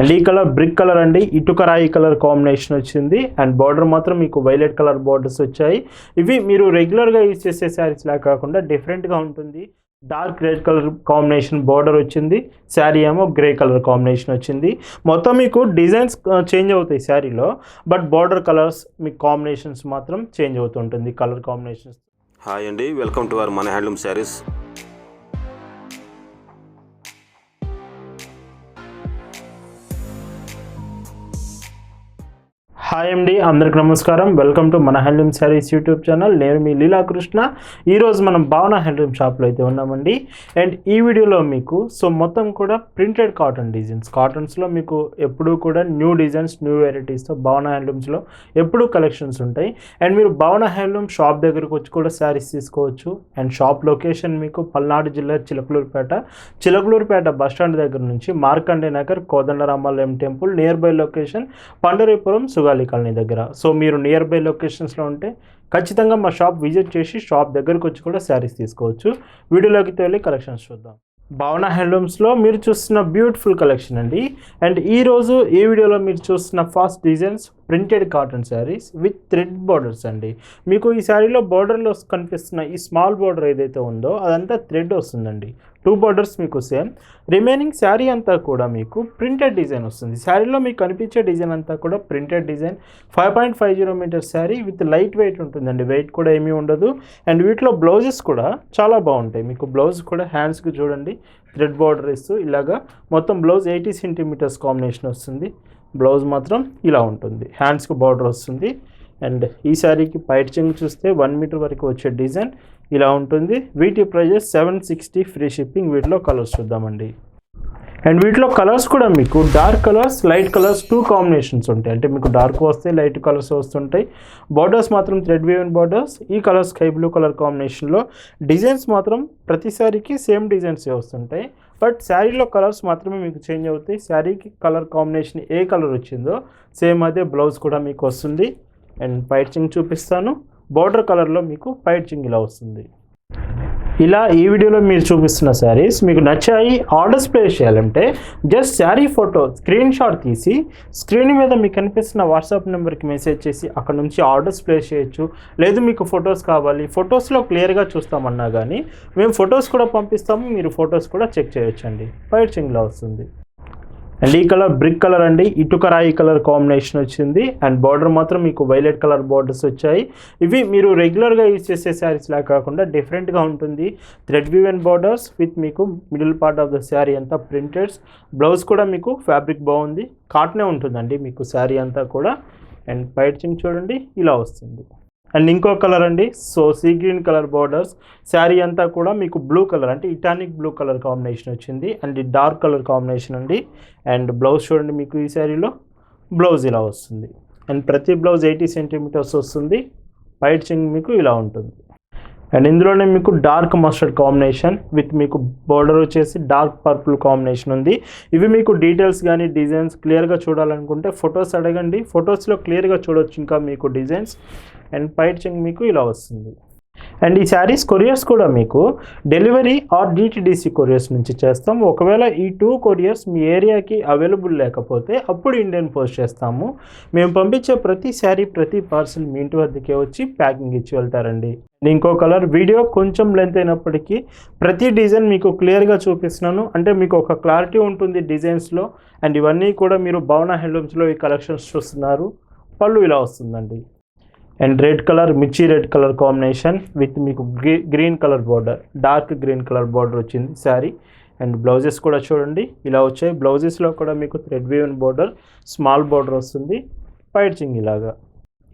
And ఈ colour brick colour అండి. ఇటుక రాయి కలర్ కాంబినేషన్ వచ్చింది. అండ్ బార్డర్ మాత్రం మీకు వైలెట్ కలర్ బార్డర్స్ వచ్చాయి. ఇవి మీరు రెగ్యులర్గా యూజ్ చేసే శారీస్ లా కాకుండా డిఫరెంట్గా ఉంటుంది. Dark red colour combination border వచ్చింది. శారీ ఏమో గ్రే కలర్ కాంబినేషన్ వచ్చింది. మొత్తం మీకు డిజైన్స్ చేంజ్ అవుతాయి శారీలో. బట్ బార్డర్ కలర్స్ మీకు కాంబినేషన్స్ మాత్రం చేంజ్ అవుతుంటుంది కలర్ కాంబినేషన్స్. హాయ్ అండి. వెల్కమ్ టు అవర్ మన హ్యాండ్లూమ్ శారీస్. హాయ్ అండి అందరికి నమస్కారం. వెల్కమ్ టు మన హ్యాండ్లూమ్ శారీస్ యూట్యూబ్ ఛానల్ నేను మీ లీలాకృష్ణ ఈరోజు మనం భావన హ్యాండ్లూమ్ షాప్లో అయితే ఉన్నామండి. అండ్ ఈ వీడియోలో మీకు సో మొత్తం కూడా ప్రింటెడ్ కాటన్ డిజైన్స్ కాటన్స్లో మీకు ఎప్పుడూ కూడా న్యూ డిజైన్స్ న్యూ వెరైటీస్తో భావన హ్యాండ్లూమ్స్లో ఎప్పుడూ కలెక్షన్స్ ఉంటాయి. అండ్ మీరు భావన హ్యాండ్లూమ్ షాప్ దగ్గరకు వచ్చి కూడా శారీస్ తీసుకోవచ్చు. అండ్ షాప్ లొకేషన్ మీకు పల్నాడు జిల్లా చిలకలూరుపేట. చిలకలూరుపేట బస్ స్టాండ్ దగ్గర నుంచి Markande Nagar Kodandaramalayam temple near by location Pandaripuram Sugali colony దగ్గర. సో మీరు నియర్ బై లొకేషన్స్లో ఉంటే ఖచ్చితంగా మా షాప్ విజిట్ చేసి షాప్ దగ్గరకు వచ్చి కూడా శారీస్ తీసుకోవచ్చు. వీడియోలోకి వెళ్ళి కలెక్షన్స్ చూద్దాం. భావన హ్యాండ్లూమ్స్లో మీరు చూస్తున్న బ్యూటిఫుల్ కలెక్షన్ అండి. అండ్ ఈరోజు ఈ వీడియోలో మీరు చూస్తున్న fast designs printed cotton saris with thread borders అండి. మీకు ఈ శారీలో బార్డర్లో కనిపిస్తున్న ఈ స్మాల్ బార్డర్ ఏదైతే ఉందో అదంతా థ్రెడ్ వస్తుందండి. టూ బార్డర్స్ మీకు సేమ్ రిమైనింగ్ శారీ అంతా కూడా మీకు ప్రింటెడ్ డిజైన్ వస్తుంది. శారీలో మీకు కనిపించే డిజైన్ అంతా కూడా printed design five point five zero metre sari with light weight ఉంటుందండి. వెయిట్ కూడా ఏమీ ఉండదు. అండ్ వీటిలో బ్లౌజెస్ కూడా చాలా బాగుంటాయి. మీకు బ్లౌజ్ కూడా హ్యాండ్స్కి చూడండి. థ్రెడ్ బార్డర్ ఇస్తూ ఇలాగా మొత్తం బ్లౌజ్ ఎయిటీ సెంటీమీటర్స్ కాంబినేషన్ వస్తుంది. బ్లౌజ్ మాత్రం ఇలా ఉంటుంది. హ్యాండ్స్కి బార్డర్ వస్తుంది. అండ్ ఈ శారీకి పైట్ చెంగు చూస్తే వన్ మీటర్ వరకు వచ్చే డిజైన్ ఇలా ఉంటుంది. వీటి prices seven sixty free shipping. వీటిలో కలర్స్ చూద్దామండి. అండ్ వీటిలో కలర్స్ కూడా మీకు dark colours light colours two combinations ఉంటాయి. అంటే మీకు డార్క్ వస్తాయి లైట్ కలర్స్ వస్తుంటాయి. బార్డర్స్ మాత్రం థ్రెడ్ వేవెన్ బార్డర్స్. ఈ కలర్ స్కై బ్లూ కలర్ కాంబినేషన్లో డిజైన్స్ మాత్రం ప్రతిసారికి సేమ్ డిజైన్స్ వస్తుంటాయి. బట్ శారీలో కలర్స్ మాత్రమే మీకు చేంజ్ అవుతాయి. శారీకి కలర్ కాంబినేషన్ ఏ కలర్ వచ్చిందో సేమ్ అదే బ్లౌజ్ కూడా మీకు వస్తుంది. అండ్ పైచింగ్ చూపిస్తాను. బార్డర్ కలర్లో మీకు పైచింగ్ ఇలా వస్తుంది. ఇలా ఈ వీడియోలో మీరు చూపిస్తున్న శారీస్ మీకు నచ్చాయి. ఆర్డర్స్ ప్లేస్ చేయాలంటే just sari photo screen shot తీసి స్క్రీన్ మీద మీకు కనిపిస్తున్న వాట్సాప్ నెంబర్కి మెసేజ్ చేసి అక్కడ నుంచి ఆర్డర్స్ ప్లేస్ చేయొచ్చు. లేదు మీకు ఫొటోస్ కావాలి. ఫొటోస్లో క్లియర్గా చూస్తామన్నా కానీ మేము ఫొటోస్ కూడా పంపిస్తాము. మీరు ఫొటోస్ కూడా చెక్ చేయొచ్చండి. పైచింగ్లో వస్తుంది. అండ్ ఈ కలర్ బ్రిక్ కలర్ అండి ఇటుక రాయి కలర్ కాంబినేషన్ వచ్చింది. అండ్ బార్డర్ మాత్రం మీకు వైలెట్ కలర్ బార్డర్స్ వచ్చాయి. ఇవి మీరు రెగ్యులర్గా యూజ్ చేసే శారీస్ లా కాకుండా డిఫరెంట్గా ఉంటుంది. థ్రెడ్ వివెన్ బార్డర్స్ విత్ మీకు middle part of the sari అంతా ప్రింటెడ్స్ బ్లౌజ్ కూడా మీకు ఫ్యాబ్రిక్ బాగుంది. కాటనే ఉంటుందండి మీకు శారీ అంతా కూడా. అండ్ పైచింగ్ చూడండి ఇలా వస్తుంది. అండ్ ఇంకో కలర్ అండి so sea green colour borders. Sari అంతా కూడా మీకు బ్లూ కలర్ అంటే ఇటానిక్ బ్లూ కలర్ కాంబినేషన్ వచ్చింది. అండ్ డార్క్ కలర్ కాంబినేషన్ అండి. అండ్ బ్లౌజ్ చూడండి మీకు ఈ శారీలో బ్లౌజ్ ఇలా వస్తుంది. అండ్ ప్రతి బ్లౌజ్ ఎయిటీ సెంటీమీటర్స్ వస్తుంది. వైట్ చింగ్ మీకు ఇలా ఉంటుంది. అండ్ ఇందులోనే మీకు డార్క్ మస్టర్డ్ కాంబినేషన్ విత్ మీకు బోర్డర్ వచ్చేసి డార్క్ పర్పుల్ కాంబినేషన్ ఉంది. ఇవి మీకు డీటెయిల్స్ కానీ డిజైన్స్ క్లియర్గా చూడాలనుకుంటే ఫొటోస్ అడగండి. ఫొటోస్లో క్లియర్గా చూడొచ్చు ఇంకా మీకు డిజైన్స్ అండ్ పైట్ చెంగ్ మీకు ఇలా వస్తుంది. అండ్ ఈ శారీస్ కొరియర్స్ కూడా మీకు డెలివరీ ఆర్ డిటిడిసి కొరియర్స్ నుంచి చేస్తాం. ఒకవేళ ఈ టూ కొరియర్స్ మీ ఏరియాకి అవైలబుల్ లేకపోతే అప్పుడు ఇండియన్ పోస్ట్ చేస్తాము. మేము పంపించే ప్రతి శారీ ప్రతి పార్సల్ మీ ఇంటి వద్దకే వచ్చి ప్యాకింగ్ ఇచ్చి వెళ్తారండి. ఇంకో కలర్ వీడియో కొంచెం లెంత్ అయినప్పటికీ ప్రతి డిజైన్ మీకు క్లియర్గా చూపిస్తున్నాను. అంటే మీకు ఒక క్లారిటీ ఉంటుంది డిజైన్స్లో. అండ్ ఇవన్నీ కూడా మీరు భవన హ్యాండ్లూమ్స్లో ఈ కలెక్షన్స్ చూస్తున్నారు. పళ్ళు ఇలా వస్తుందండి. అండ్ రెడ్ కలర్ మిర్చి రెడ్ కలర్ కాంబినేషన్ విత్ మీకు gree green colour border dark green colour border వచ్చింది శారీ అండ్ బ్లౌజెస్ కూడా చూడండి ఇలా వచ్చాయి. బ్లౌజెస్లో కూడా మీకు thread woven border small border వస్తుంది పైచింగ్ ఇలాగా.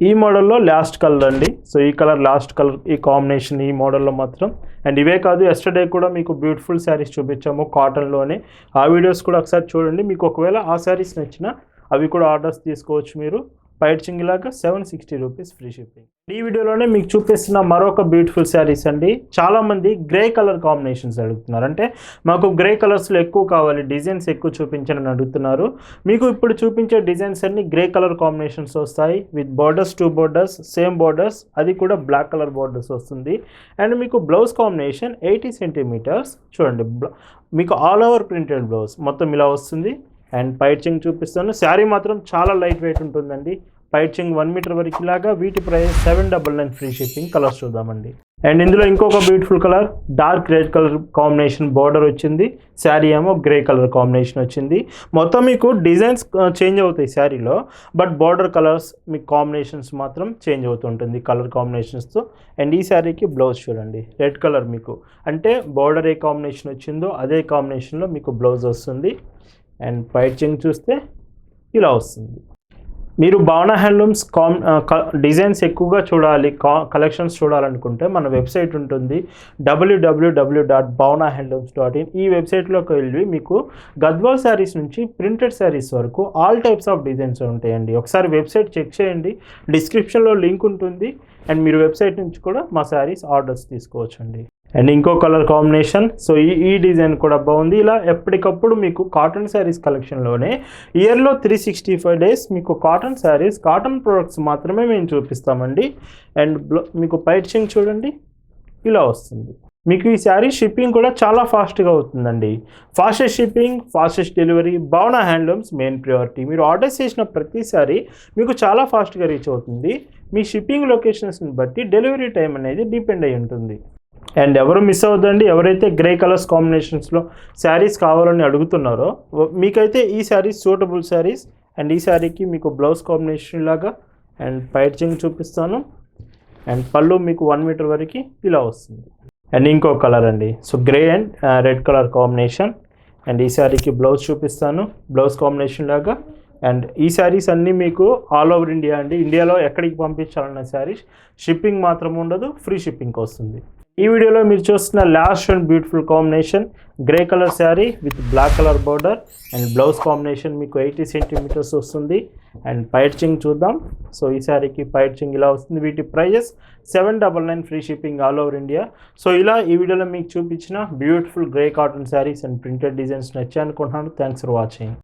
ఈ మోడల్లో లాస్ట్ కలర్ అండి. సో ఈ కలర్ లాస్ట్ కలర్ ఈ కాంబినేషన్ ఈ మోడల్లో మాత్రం. అండ్ ఇవే కాదు ఎస్టర్డే కూడా మీకు బ్యూటిఫుల్ శారీస్ చూపించాము కాటన్లోనే ఆ వీడియోస్ కూడా ఒకసారి చూడండి. మీకు ఒకవేళ ఆ శారీస్ నచ్చినా అవి కూడా ఆర్డర్స్ తీసుకోవచ్చు మీరు. పైట్ చింగిలాక seven sixty rupees free shipping. ఈ వీడియోలోనే మీకు చూపిస్తున్న మరొక బ్యూటిఫుల్ శారీస్ అండి. చాలామంది గ్రే కలర్ కాంబినేషన్స్ అడుగుతున్నారు. అంటే మాకు గ్రే కలర్స్లో ఎక్కువ కావాలి డిజైన్స్ ఎక్కువ చూపించని అడుగుతున్నారు. మీకు ఇప్పుడు చూపించే డిజైన్స్ అన్ని గ్రే కలర్ కాంబినేషన్స్ వస్తాయి. With borders two borders same borders అది కూడా బ్లాక్ కలర్ బార్డర్స్ వస్తుంది. అండ్ మీకు బ్లౌజ్ కాంబినేషన్ ఎయిటీ సెంటీమీటర్స్ చూడండి మీకు ఆల్ ఓవర్ ప్రింటెడ్ బ్లౌజ్ మొత్తం ఇలా వస్తుంది. అండ్ పైచింగ్ చూపిస్తాను శారీ మాత్రం చాలా లైట్ వెయిట్ ఉంటుందండి. పైచింగ్ వన్ మీటర్ వరకు లాగా వీటి price seven double nine free shipping colours చూద్దామండి. అండ్ ఇందులో ఇంకొక beautiful colour dark red colour combination border వచ్చింది. శారీ ఏమో గ్రే కలర్ కాంబినేషన్ వచ్చింది. మొత్తం మీకు డిజైన్స్ చేంజ్ అవుతాయి శారీలో బట్ బార్డర్ కలర్స్ మీకు కాంబినేషన్స్ మాత్రం చేంజ్ అవుతుంటుంది కలర్ కాంబినేషన్స్తో అండ్ ఈ శారీకి బ్లౌజ్ చూడండి రెడ్ కలర్ మీకు. అంటే బార్డర్ ఏ కాంబినేషన్ వచ్చిందో అదే కాంబినేషన్లో మీకు బ్లౌజ్ వస్తుంది. అండ్ పైచింగ్ చూస్తే ఇలా వస్తుంది. మీరు భావన హ్యాండ్లూమ్స్ కామ్ డిజైన్స్ ఎక్కువగా చూడాలి కా కలెక్షన్స్ చూడాలనుకుంటే మన వెబ్సైట్ ఉంటుంది WWW dot Bhavana handlooms dot in ఈ వెబ్సైట్లోకి వెళ్ళి మీకు గద్వాల్ శారీస్ నుంచి ప్రింటెడ్ శారీస్ వరకు ఆల్ టైప్స్ ఆఫ్ డిజైన్స్ ఉంటాయండి. ఒకసారి వెబ్సైట్ చెక్ చేయండి. డిస్క్రిప్షన్లో లింక్ ఉంటుంది. అండ్ మీరు వెబ్సైట్ నుంచి కూడా మా శారీస్ ఆర్డర్స్ తీసుకోవచ్చండి. అండ్ ఇంకో కలర్ కాంబినేషన్ సో ఈ ఈ డిజైన్ కూడా బాగుంది. ఇలా ఎప్పటికప్పుడు మీకు కాటన్ శారీస్ కలెక్షన్లోనే ఇయర్లో త్రీ సిక్స్టీ ఫైవ్ డేస్ మీకు కాటన్ శారీస్ కాటన్ ప్రొడక్ట్స్ మాత్రమే మేము చూపిస్తామండి. అండ్ మీకు పైచింగ్ చూడండి. ఇలా వస్తుంది. మీకు ఈ శారీ షిప్పింగ్ కూడా చాలా ఫాస్ట్గా అవుతుందండి. Fastest shipping fastest delivery Bhavana handlooms main priority మీరు ఆర్డర్ చేసిన ప్రతిసారి మీకు చాలా ఫాస్ట్గా రీచ్ అవుతుంది. మీ షిప్పింగ్ లొకేషన్స్ని బట్టి డెలివరీ టైం అనేది డిపెండ్ అయి ఉంటుంది. అండ్ ఎవరు మిస్ అవుతుందండి ఎవరైతే గ్రే కలర్స్ కాంబినేషన్స్లో శారీస్ కావాలని అడుగుతున్నారో మీకైతే ఈ శారీస్ సూటబుల్ శారీస్ అండ్ ఈ శారీకి మీకు బ్లౌజ్ కాంబినేషన్ లాగా అండ్ పైచింగ్ చూపిస్తాను. అండ్ పళ్ళు మీకు వన్ మీటర్ వరకు ఇలా వస్తుంది. అండ్ ఇంకో కలర్ అండి. So grey and red colour combination and ఈ శారీకి బ్లౌజ్ చూపిస్తాను. బ్లౌజ్ కాంబినేషన్ లాగా అండ్ ఈ శారీస్ అన్నీ మీకు ఆల్ ఓవర్ ఇండియా అండి. ఇండియాలో ఎక్కడికి పంపించాలన్న శారీస్ షిప్పింగ్ మాత్రం ఉండదు ఫ్రీ షిప్పింగ్కి వస్తుంది. ఈ వీడియోలో మీరు చూస్తున్న last and beautiful combination grey colour sari with black colour border and blouse combination మీకు ఎయిటీ సెంటీమీటర్స్ వస్తుంది. అండ్ పైర్చింగ్ చూద్దాం. సో ఈ శారీకి పైర్చింగ్ ఇలా వస్తుంది. వీటి prices seven double nine free shipping all over India so ఇలా ఈ వీడియోలో మీకు చూపించిన beautiful grey cotton saris and printed designs నచ్చాయి అనుకుంటున్నాను థ్యాంక్స్ ఫర్ వాచింగ్